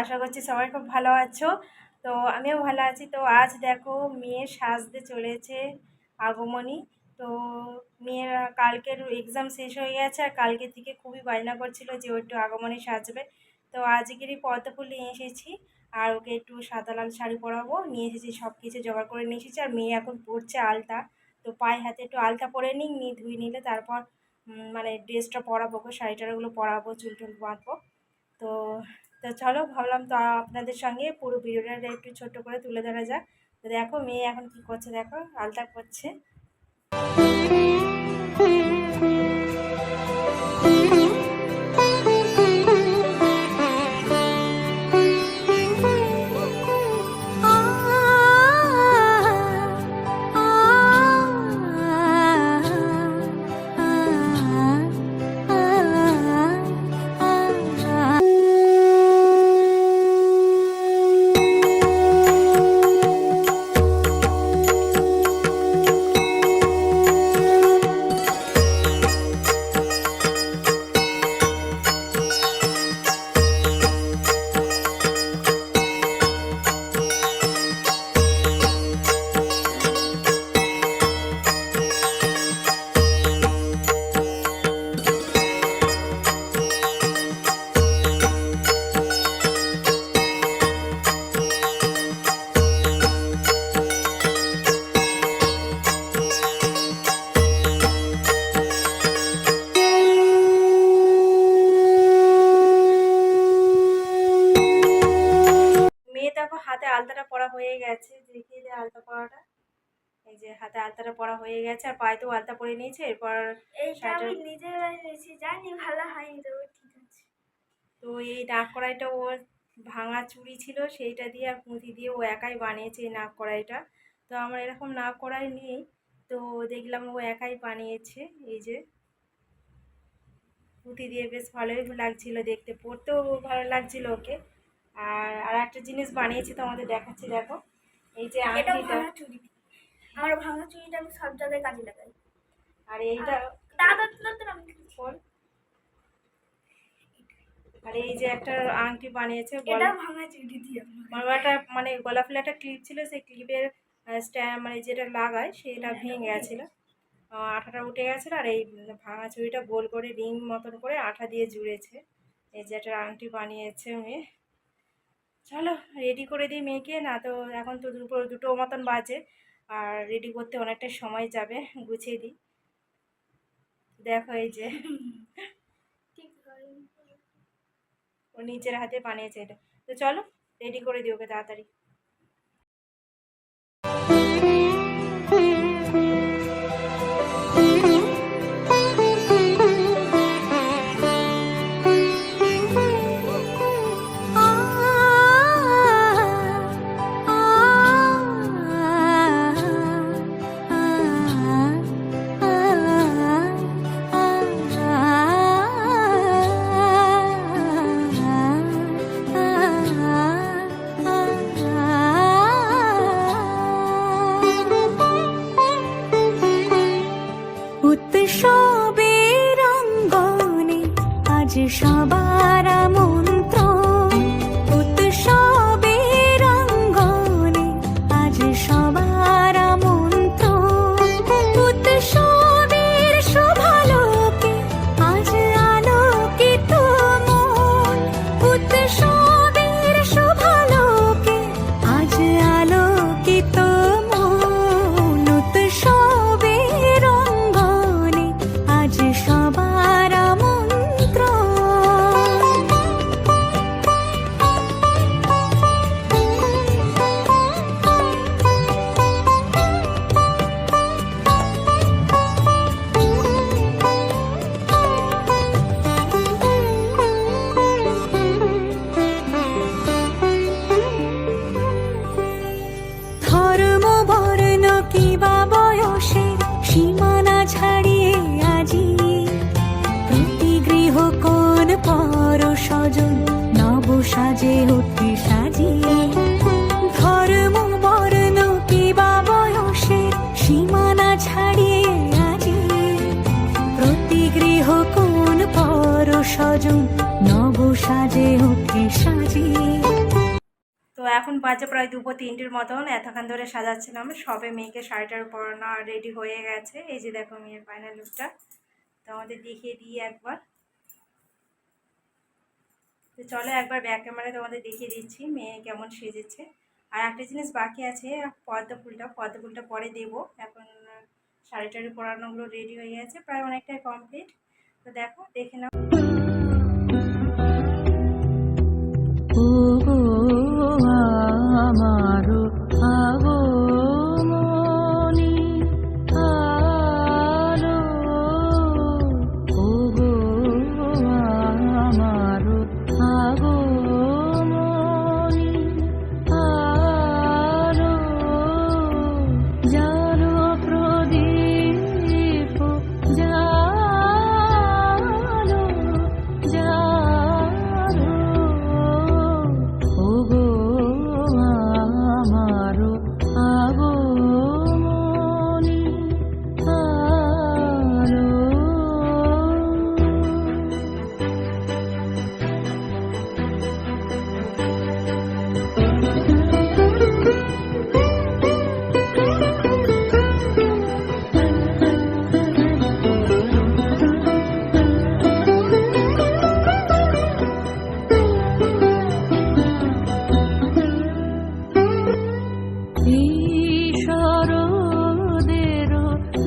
আশা করছি সবাই খুব ভালো আছো। তো আমিও ভালো আছি। তো আজ দেখো মেয়ে সাজতে চলেছে আগমনী। তো মেয়ের কালকের এক্সাম শেষ হয়ে গেছে আর কালকে থেকে খুবই বায়না করছিল যে ও একটু আগমনী সাজবে। তো আজকেরই পদ্মফুল নিয়ে এসেছি আর ওকে একটু সাদা লাল শাড়ি পরাবো। নিয়ে এসেছি সব কিছু জোগাড় করে নিয়ে এসেছি। আর মেয়ে এখন পরছে আলতা। তো পায়ে হাতে একটু আলতা পরে নিই নিয়ে ধুয়ে নিলে তারপর মানে ড্রেসটা পরাবো শাড়ি টাড়িগুলো পরাবো, চুল টুল বাঁধবো। তো তো চলো ভাবলাম তো আপনাদের সঙ্গে পুরো ভিডিওটা একটু ছোট্ট করে তুলে ধরা যাক। তো দেখো মেয়ে এখন কি করছে দেখো, আলতা করছে। আলতাটা পরা হয়ে গেছে। দেখিয়ে দে আলতা পরাটা এই যে হাতে আলতাটা পরা হয়ে গেছে। আর পায়েতেও আলতা পরে নিয়েছে। এরপর আমি নিজের বানিয়েছি জানি ভালো হয়নি তবু ঠিক আছে। তো এই নাক কড়াইটা ওর ভাঙা চুড়ি ছিল সেইটা দিয়ে আর পুঁতি দিয়ে ও একাই বানিয়েছে এই নাক কড়াইটা। তো আমার এরকম নাক কড়াই নেই তো দেখলাম ও একাই বানিয়েছে। এই যে পুঁতি দিয়ে বেশ ভালোই লাগছিল দেখতে। পড়তেও ভালো লাগছিল ওকে। আর আর একটা জিনিস বানিয়েছি তোমাদের দেখাচ্ছি দেখো। এই যে আংটিটা। চুড়ি। আমার ভাঙা চুড়িটা আমি সব জায়গায় কাজে লাগাই। আর এইটা দাদা নতুন আমি বল। আর এই যে একটা আংটি বানিয়েছে এটা ভাঙা চুড়ি দিয়ে আমার একটা মানে গলা ফুলে একটা ক্লিপ ছিল সেই ক্লিপের স্ট্যান্ড মানে যেটা লাগায় সেটা ভেঙে গেছিল। আঠাটা উঠে গেছিল আর এই ভাঙা চুড়িটা গোল করে রিং মতন করে আঠা দিয়ে জুড়েছে। এই যে একটা আংটি বানিয়েছে মেয়ে চলো রেডি করে দিই মেয়েকে না তো এখন তো দুটো দুটো মতন বাজে। আর রেডি করতে অনেকটা সময় যাবে গুছিয়ে দিই। দেখো এই যে। ও নিজের হাতে বানিয়েছে এটা। তো চলো রেডি করে দিই ওকে তাড়াতাড়ি। কিবা বয়সের সীমানা ছাড়িয়ে আজি? প্রতি গৃহ কোন পর স্বজন নব সাজে অতি সাজিয়ে ধর্ম কিবা বয়সের সীমানা ছাড়িয়ে আজি? প্রতি গৃহ কোন পর স্বজন নব সাজে সাজিয়ে? তো এখন বাজে প্রায় দুপুর তিনটের মতন, এতক্ষণ ধরে সাজাচ্ছিলাম। সবে মেয়েকে শাড়িটার পরানো রেডি হয়ে গেছে। এই যে দেখো মেয়ের ফাইনাল লুকটা তো আমাদের দেখিয়ে দিই একবার। তো চলো একবার ব্যাক ক্যামেরায় তোমাদের দেখিয়ে দিচ্ছি, মেয়ে কেমন সেজেছে। আর একটা জিনিস বাকি আছে, পদ্ম ফুলটা। পদ্ম ফুলটা পরে দেবো। এখন শাড়ি টাড়ি পরানোগুলো রেডি হয়ে গেছে, প্রায় অনেকটাই কমপ্লিট তো দেখো, দেখে নাও।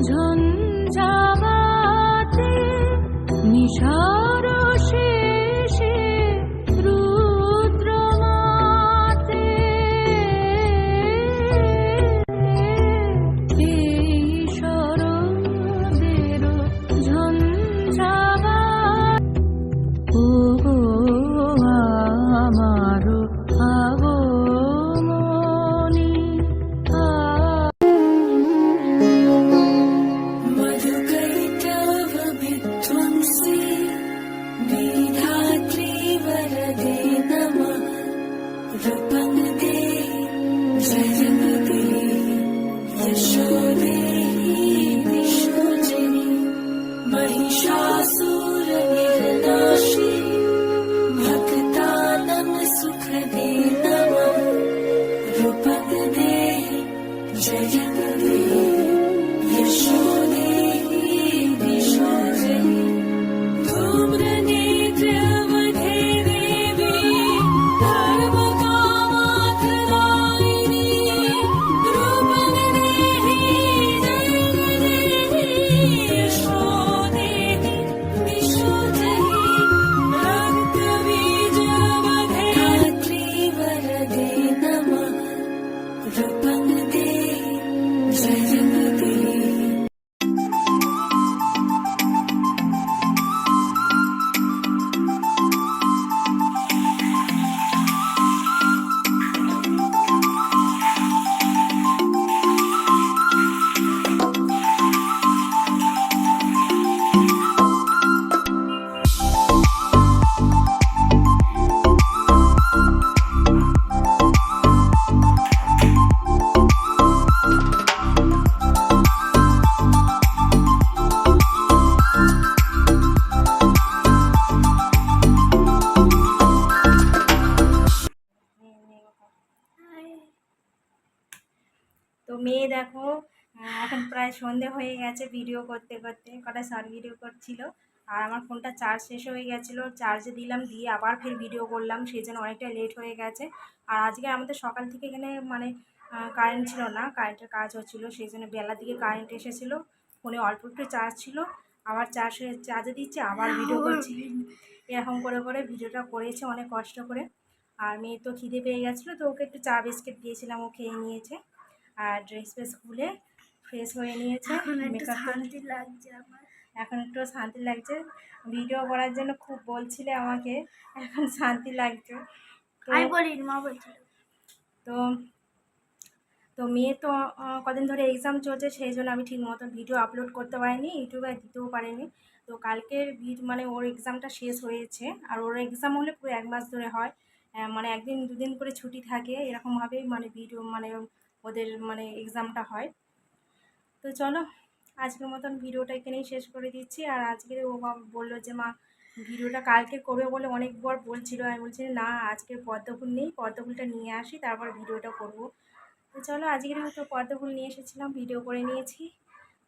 ঝঞ্ঝাবাতে নিশার Thank you. মেয়ে দেখো এখন প্রায় সন্ধে হয়ে গেছে ভিডিও করতে করতে কটা শর্ট ভিডিও করছিল। আর আমার ফোনটা চার্জ শেষ হয়ে গেছিল চার্জে দিলাম দিয়ে আবার ফের ভিডিও করলাম সেই জন্য অনেকটা লেট হয়ে গেছে। আর আজকে আমাদের সকাল থেকে এখানে মানে কারেন্ট ছিল না কারেন্টের কাজ হচ্ছিল সেই জন্য বেলার দিকে কারেন্ট এসেছিল ফোনে অল্প একটু চার্জ ছিল আবার চার্জ হয়ে চার্জে দিচ্ছে আবার ভিডিও করছি। এরকম করে করে ভিডিওটা করেছে অনেক কষ্ট করে। আর মেয়ে তো খিদে পেয়ে গেছিল তো ওকে একটু চা বিস্কিট দিয়েছিলাম ও খেয়ে নিয়েছে। আর ড্রেস ফ্রেস খুলে ফ্রেশ হয়ে নিয়েছে মেকআপ শান্তি লাগছে আমার। এখন একটু শান্তি লাগছে। ভিডিও করার জন্য খুব বলছিলে আমাকে এখন শান্তি লাগছে। তো আমি বলি মা বলছিল। তো তো মেয়ে তো কদিন ধরে এক্সাম চলছে সেই জন্য আমি ঠিক মতো ভিডিও আপলোড করতে পারিনি ইউটিউবে দিতেও পারিনি। তো কালকের ভিড মানে ওর এক্সামটা শেষ হয়েছে আর ওর এক্সাম হলে পুরো এক মাস ধরে হয়। মানে একদিন দুদিন করে ছুটি থাকে এরকমভাবেই মানে ভিডিও মানে ওদের মানে এক্সামটা হয়। তো চলো, আজকের মতন ভিডিওটা এখানেই শেষ করে দিচ্ছি। আর আজকে ও বাবা বলল যে, মা, ভিডিওটা কালকে করবে বলে অনেকবার বলছিল। আমি বলছি, না আজকে পদ্মফুল নেই, পদ্মফুলটা নিয়ে আসি, তারপর ভিডিওটা করব। তো চলো, আজকের মতো পদ্মফুল নিয়ে এসেছিলাম, ভিডিও করে নিয়েছি।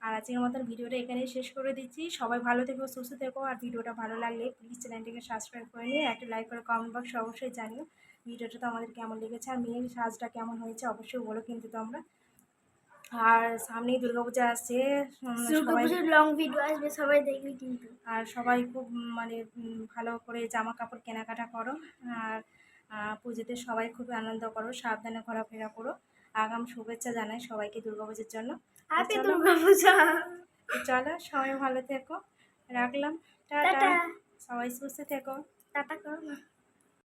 আর আজকের মতন ভিডিওটা এখানেই শেষ করে দিচ্ছি। সবাই ভালো থেকো, সুস্থ থেকো। আর ভিডিওটা ভালো লাগলে প্লিজ চ্যানেলটিকে সাবস্ক্রাইব করে নিয়ে একটা লাইক করে কমেন্ট বক্সে অবশ্যই জানিও। ভিডিওটা তো আমাদের কেমন লেগেছে আর মেয়ের সাজটা কেমন হয়েছে অবশ্যই বলো কিন্তু তোমরা। আর সামনেই দুর্গাপূজা আসছে লং ভিডিও আসবে সবাই দেখবি কিন্তু। আর সবাই খুব মানে ভালো করে জামা কাপড় কেনাকাটা করো। আর পুজোতে সবাই খুব আনন্দ করো সাবধানে ঘোরাফেরা করো। আগাম শুভেচ্ছা জানাই সবাইকে দুর্গাপুজোর জন্য। চলো। সবাই ভালো থেকো। রাখলাম। টাটা। টাটা। সবাই সুস্থ থেকো। টাটা করো। না